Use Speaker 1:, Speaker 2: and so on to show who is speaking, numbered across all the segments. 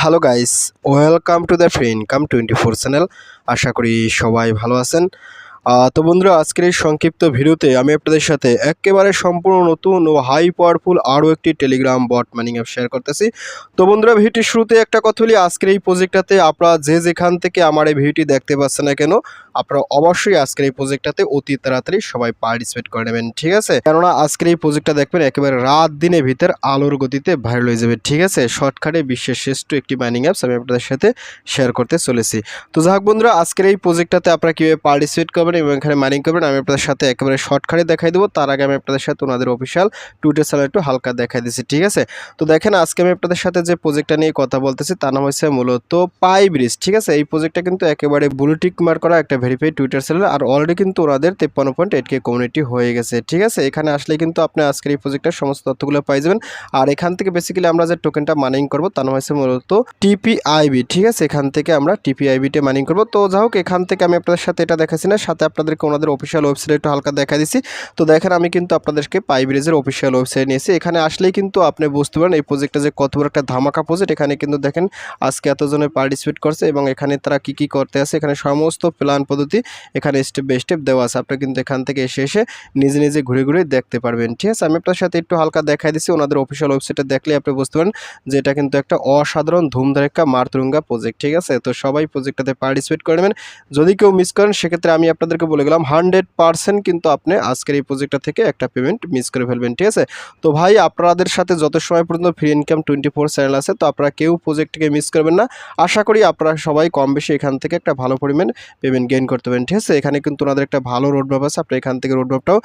Speaker 1: Hello guys, welcome to the friend, come twenty four channel. আশা করি সবাই ভালো আছেন। তো বন্ধুরা, আজকের এই সংক্ষিপ্ত ভিডিওতে আমি আপনাদের সাথে একেবারে সম্পূর্ণ নতুন ও হাই পাওয়ারফুল আরও একটি Telegram bot mining app share করতেছি। তো বন্ধুরা, ভিডিওটির শুরুতে একটা কথা বলি, আজকের এই প্রজেক্টটাতে আপনারা যে যেখান থেকে আমার এই ভিডিওটি দেখতে পাচ্ছেন না কেন, আপনারা অবশ্যই আজকের এই প্রজেক্টটাতে অতি তাড়াতাড়ি সবাই পার্টিসিপেট করে নেবেন, ঠিক আছে? কেননা, আজকের এই প্রজেক্টটা দেখবেন একেবারে রাত দিনের ভিতর আলোর গতিতে ভাইরাল হয়ে যাবে, ঠিক আছে? শর্টকাটে বিশ্বের শ্রেষ্ঠ একটি মাইনিং অ্যাপস আমি আপনাদের সাথে শেয়ার করতে চলেছি। তো যাক বন্ধুরা, আজকের এই প্রজেক্টটাতে আপনারা কীভাবে পার্টিসিপেট করবেন এবং এখানে মাইনিং করবেন, আমি আপনাদের সাথে একেবারে শর্টকাটে দেখাই দেবো। তার আগে আমি আপনাদের সাথে ওনাদের অফিসিয়াল টুইটার চ্যানেল একটু হালকা দেখাই দিচ্ছি, ঠিক আছে? তো দেখেন, আজকে আমি আপনাদের সাথে যে প্রজেক্টটা নিয়ে কথা বলতেছি, তার নাম হচ্ছে মূলত পাই ব্রিজ ঠিক আছে? এই প্রজেক্টটা কিন্তু একেবারে ব্লুটিক মার করা একটা ভেরিফাইড টুইটার চ্যানেল আর অলরেডি কিন্তু ওনাদের তেপ্পান্ন পয়েন্ট এইট কে কমিউনিটি হয়ে গেছে, ঠিক আছে? এখানে আসলে কিন্তু আপনি আজকের এই প্রজেক্টের সমস্ত তথ্যগুলো পাই যাবেন। আর এখান থেকে বেসিক্যালি আমরা যে টোকেনটা মাইনিং করব, তার নাম হচ্ছে মূলত টিপিআইবি ঠিক আছে? এখান থেকে আমরা টিপিআইবিতে মাইনিং করব। তো যাই হোক, এখান থেকে আমি আপনাদের সাথে এটা দেখাচ্ছি না, সাথে আপনাদেরকে ওনাদের অফিসিয়াল ওয়েবসাইট একটু হালকা দেখা দিচ্ছি তো দেখেন, আমি কিন্তু আপনাদেরকে পাই ব্রিজের অফিসিয়াল ওয়েবসাইট নিয়েছি। এখানে আসলেই কিন্তু আপনি বুঝতে পারেন এই প্রজেক্টটা যে কত বড় একটা ধামাকা প্রজেক্ট এখানে কিন্তু দেখেন, আজকে এতজনে পার্টিসিপেট করছে এবং এখানে তারা কি কি করতে আছে, এখানে সমস্ত প্ল্যান পদ্ধতি এখানে স্টেপ বাই স্টেপ দেওয়া আছে। আপনি কিন্তু এখান থেকে এসে এসে নিজে নিজে ঘুরে ঘুরে দেখতে পারবেন। ঠিক আছে? আমি আপনার সাথে একটু হালকা দেখাই দিচ্ছি ওনাদের অফিসিয়াল ওয়েবসাইটে দেখলে আপনি বুঝতে পারেন যে এটা কিন্তু একটা অসাধারণ ধুমধারেক্কা মারতুরুঙ্গা প্রজেক্ট ঠিক আছে? তো সবাই প্রজেক্টটাতে পার্টিসিপেট করে নেবেন। যদি কেউ মিস করেন, সেক্ষেত্রে আমি আপনাদেরকে বলে গেলাম হান্ড্রেড পার্সেন্ট কিন্তু আপনি আজকের এই প্রজেক্টটা থেকে একটা পেমেন্ট মিস করে ফেলবেন, ঠিক আছে? তো ভাই, আপনাদের সাথে যত সময় পর্যন্ত free income twenty four channel আছে, তো আপনারা কেউ প্রজেক্টকে মিস করবেন না। আশা করি আপনারা সবাই কম বেশি এখান থেকে একটা ভালো পরিমাণ পেমেন্ট গেইন করতে পারেন ঠিক আছে? এখানে কিন্তু ওনাদের একটা ভালো রোডম্যাপ আছে, আপনি এখান থেকে রোডম্যাপটাও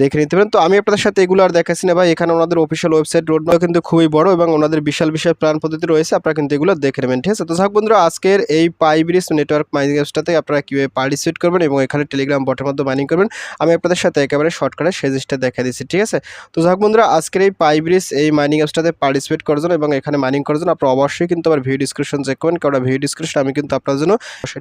Speaker 1: দেখে নিতে পারেন। তো আমি আপনাদের সাথে এগুলো আর দেখাচ্ছি না ভাই, এখানে ওনাদের অফিসিয়াল ওয়েবসাইট রোডম্যাপ কিন্তু খুবই বড় এবং ওনাদের বিশাল বিশাল প্ল্যান পদ্ধতি রয়েছে, আপনারা কিন্তু এগুলো দেখে নেবেন, ঠিক আছে? তো যাক বন্ধুরা, আজকের এই পাইব্রিজ নেটওয়ার্ক মাইনিং অ্যাপসটাতে আপনারা কীভাবে পার্টিসিপেট করবেন এবং এখানে টেলিগ্রাম বটের মধ্যে মাইনিং করবেন। আমি আপনাদের সাথে একেবারে শর্টকাটে সেই জিনিসটা দেখা দিচ্ছি, ঠিক আছে? তো যাক বন্ধুরা, আজকের এই পাইব্রিজ এই মাইনিং অ্যাপসটাতে পার্টিসিপেট করার জন্য এবং এখানে মাইনিং করার জন্য আপনারা অবশ্যই কিন্তু আমার ভিডিও ডিসক্রিপশন চেক করবেন। কারণ ভিডিও ডিসক্রিপশন আমি কিন্তু আপনার জন্য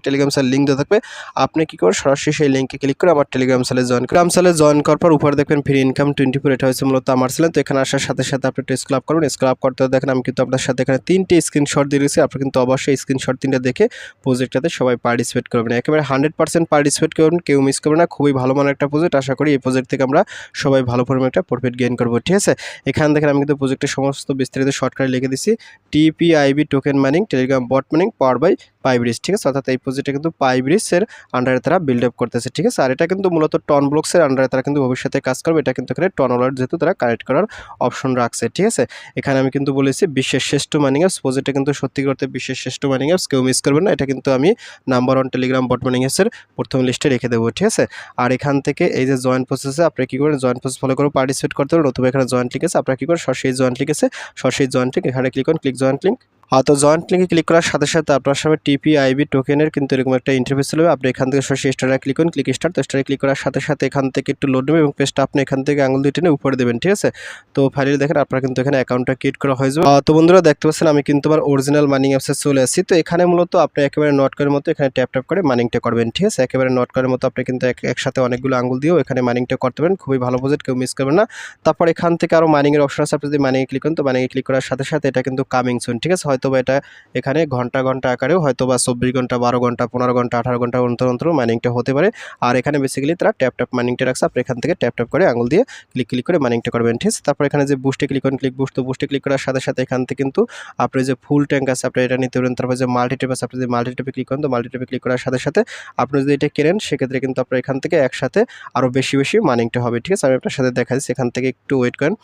Speaker 1: টেলিগ্রাম চ্যানেল লিঙ্ক দেওয়া থাকবে। আপনি কি করেন সরাসরি সেই লিঙ্কে ক্লিক করে আমার টেলিগ্রাম চ্যানেলে জয়েন করে চ্যানেলে জয়েন করার পর উপরে দেখবেন ফ্রি ইনকাম টোয়েন্টি ফোর এটা হয়েছে মূলত আমার চ্যানেল তো এখানে আসার সাথে সাথে আপনি একটু স্ক্রাব করুন স্ক্রাব করতে দেখেন আমি কিন্তু আপনার সাথে এখানে তিনটে স্ক্রিনশট দিয়ে দিয়েছি। আপনি কিন্তু অবশ্যই স্ক্রিনশট তিনটা দেখে প্রজেক্টটাতে সবাই পার্টিসিপেট করবেন। একেবারে হান্ড্রেড পার্সেন্ট পার্টিসিপেট করবেন। কেউ মিস করবে না। খুবই ভালো মানের একটা প্রজেক্ট আশা করি এই প্রজেক্ট থেকে আমরা সবাই ভালো পরিমাণে একটা প্রফিট গেইন করব। ঠিক আছে? এখানে দেখেন আমি কিন্তু প্রজেক্টের সমস্ত বিস্তারিত শর্টকাটে লিখে দিচ্ছি TPIB token mining Telegram bot mining power by PiBridge ঠিক আছে? অর্থাৎ এই প্রজেক্টটা কিন্তু পাইব্রিজের আন্ডারে তারা বিল্ড আপ করতেছে। ঠিক আছে? আর এটা কিন্তু মূলত টন ব্লকসের আন্ডারে তারা কিন্তু ভবিষ্যতে কাজ করবে। এটা কিন্তু এখানে টন ওয়ালার যেহেতু তারা কানেক্ট করার অপশন রাখছে। ঠিক আছে? এখানে আমি কিন্তু বলেছি বিশ্বের শ্রেষ্ঠ মাইনিং অ্যাপস প্রজেক্টটা কিন্তু সত্যি করতে বিশ্বের শ্রেষ্ঠ মাইনিং অ্যাপস কেউ মিস করবে না। এটা কিন্তু আমি number one Telegram bot mining অ্যাপসের প্রথম লিস্টে রেখে দেবো, ঠিক আছে? আর এখান থেকে এই যে জয়েন্ট প্রসেসে আপনি কী করেন জয়েন্ট প্রসেস ফলো করে পার্টিসিপেট করতে পারেন, অথবা এখানে জয়েন্ট লিখেছে আপনারা কী করেন সরাসরি জয়েন্ট লিখেছে সরাসরি জয়েন্ট লিঙ্ক এখানে ক্লিক করুন ক্লিক জয়েন্ট লিঙ্ক তো জয়েন্ট লিঙ্কে ক্লিক করার সাথে সাথে আপনার সামনে টিপি আইবি টোকেনের কিন্তু এরকম একটা ইন্টারফেস চলে আপনি এখান থেকে সরাসরি স্টারে ক্লিক করুন ক্লিক স্টার তো স্টারে ক্লিক করার সাথে সাথে এখান থেকে একটু লোড নেবে এবং পেজটা আপনি এখান থেকে আঙুল দিয়ে টেনে উপরে দেবেন, ঠিক আছে? তো ফাইনালি দেখেন আপনার কিন্তু এখানে অ্যাকাউন্টটা ক্রিয়েট করা হয়ে যাবে। তো বন্ধুরা দেখতে পাচ্ছেন আমি কিন্তু আমার অরিজিনাল মানিং অ্যাপসে চলে আসছি। তো এখানে মূলত আপনি একেবারে নট করার মতো এখানে ট্যাপ ট্যাপ করে মানিংটা করবেন, ঠিক আছে? একেবারে নট করার মতো আপনি কিন্তু এক- একসাথে অনেকগুলো আঙুল দিয়েও এখানে মানিংটা করতে পারেন। খুবই ভালো প্রজেক্ট কেউ মিস করবেন না। তারপর এখান থেকে আরও মাইনিংয়ের অপশন আছে, আপনি যদি মাইনিংয়ে ক্লিক করেন, তো মাইনিংয়ে ক্লিক করার সাথে সাথে এটা কিন্তু কামিং সুন ঠিক আছে? হয়তো বা এটা এখানে ঘণ্টা ঘণ্টা আকারেও হয়তো বা চব্বিশ ঘণ্টা, বারো ঘণ্টা, পনেরো ঘণ্টা, আঠারো ঘণ্টা অন্তর অন্তর মাইনিংটা হতে পারে। আর এখানে বেসিক্যালি তারা ট্যাপ ট্যাপ মাইনিংটা রাখছে, আপনি এখান থেকে ট্যাপ ট্যাপ করে আঙুল দিয়ে ক্লিক ক্লিক করে মাইনিংটা করবেন, ঠিক আছে? তারপর এখানে যে বুস্টে ক্লিক করেন ক্লিক বুস্ট বুস্টে ক্লিক করার সাথে সাথে এখান থেকে কিন্তু আপনি যে ফুল ট্যাঙ্ক আছে, আপনি এটা নিতে পারেন। তারপর যে মাল্টি টেপ আছে, আপনি যদি মাল্টি টেপে ক্লিক করেন তো মাল্টি টেপে ক্লিক করার সাথে সাথে আপনি যদি এটা কেনেন, সেক্ষেত্রে কিন্তু আপনার এখান থেকে একসাথে আরও বেশি বেশি মাইনিংটা হবে, ঠিক আছে? আমি আপনার সাথে দেখা দিচ্ছি এখান থেকে একটু ওয়েট করেন।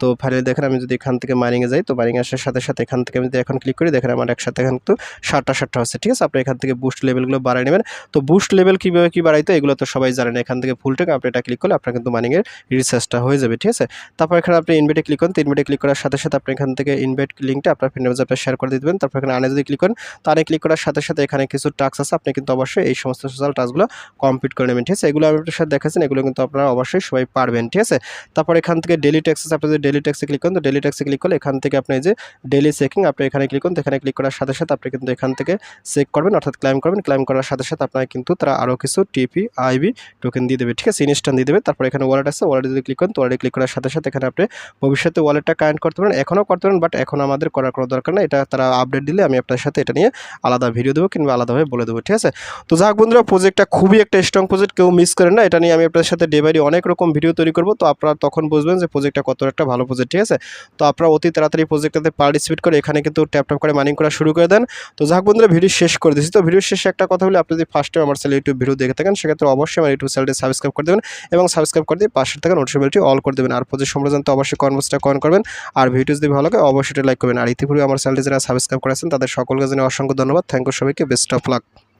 Speaker 1: তো ফাইনালি দেখেন আমি যদি এখান থেকে মাইনিংয়ে যাই, তো মাইনিং আসার সাথে সাথে এখান থেকে আমি যদি এখন ক্লিক করি, দেখেন আমার একসাথে এখান কিন্তু সাতটা সাতটা হচ্ছে, ঠিক আছে? আপনি এখান থেকে বুস্ট লেভেলগুলো বাড়াই নেবেন। তো বুস্ট লেভেল কীভাবে কী বাড়াইতো এগুলো তো সবাই জানেন, এখান থেকে ফুল টেক আপনি এটা ক্লিক করলে আপনার কিন্তু মাইনিংয়ের রিসার্চটা হয়ে যাবে, ঠিক আছে? তারপর এখানে আপনি ইনভেটে ক্লিক করেন, তো ইনভেটে ক্লিক করার সাথে সাথে আপনি এখান থেকে ইনভেট লিঙ্কটা আপনার ফ্রেন্ড আপনি শেয়ার করে দিবেন। তারপর এখানে আনে যদি ক্লিক করেন তাহলে ক্লিক করার সাথে সাথে এখানে কিছু টাস্ক আছে, আপনি কিন্তু অবশ্যই এই সমস্ত সোশ্যাল টাস্কগুলো কমপ্লিট করে নেবেন, ঠিক আছে? এগুলো আপনার সাথে দেখাচ্ছেন, এগুলো কিন্তু আপনারা অবশ্যই সবাই পারবেন, ঠিক আছে? তারপর এখান থেকে ডেলি ট্যাক্সেস আপনি যদি ডেলি ট্যাক্সে ক্লিক করুন। তো ডেলি ট্যাক্সে ক্লিক করলে এখান থেকে আপনি যে ডেলি চেকিং আপনি এখানে ক্লিক করুন। এখানে ক্লিক করার সাথে সাথে আপনি কিন্তু এখান থেকে চেক করবেন, অর্থাৎ ক্লাইম করবেন। ক্লাইম করার সাথে সাথে আপনার কিন্তু তারা আরও কিছু টিপি আইবি টোকেন দিয়ে দেবে, ঠিক আছে? ইনস্ট্যান্ট দিয়ে দেবে। তারপর এখানে ওয়ালেট আছে ওয়ালেট যদি ক্লিক করেন, তো ওয়ালেটে ক্লিক করার সাথে সাথে এখানে আপনি ভবিষ্যতে ওয়ালেটটা কানেক্ট করতে পারেন। এখনও করতে পারেন বাট এখন আমাদের করার কোনো দরকার নেই। এটা তারা আপডেট দিলে আমি আপনার সাথে এটা নিয়ে আলাদা ভিডিও দেবো কিংবা আলাদাভাবে বলে দেবো, ঠিক আছে? তো যাক বন্ধুরা প্রজেক্টটা খুবই একটা স্ট্রং প্রজেক্ট কেউ মিস করেন না। এটা নিয়ে আমি আপনার সাথে ডে বাই অনেক রকম ভিডিও তৈরি করব। তো আপনারা তখন বুঝবেন যে প্রজেক্টটা কত একটা ভালো। প্রজেক্ট ঠিক আছে? তো আপনারা অতি তাড়াতাড়ি প্রজেক্টটাতে পার্টিসিপেট করে এখানে কিন্তু ট্যাপ ট্যাপ করে মাইনিং করা শুরু করে দেন। তো যাক বন্ধুরা ভিডিও শেষ করে দিচ্ছি তো ভিডিও শেষে একটা কথা বলে, আপনি যদি ফার্স্ট টাইম আমার চ্যানেল ইউটিউব ভিডিও দেখে থাকেন, সেক্ষেত্রে অবশ্যই আমার ইউটিউব চ্যানেলটি সাবস্ক্রাইব করে দেবেন এবং সাবস্ক্রাইব করে দিয়ে পাশে থাকা নোটিফিকেশনটি অল করে দেবেন। আর প্রজেক্ট সম্পর্কে জানতে অবশ্যই কনভার্সটা কন করবেন। আর ভিডিও যদি ভালো লাগে, অবশ্যই লাইক করবেন। আর ইতিপূর্বে আমার চ্যানেলটি যারা সাবস্ক্রাইব করেছেন, তাদের সকলকে জানিয়ে অসংখ্য ধন্যবাদ। থ্যাংক ইউ সবাইকে। Best of luck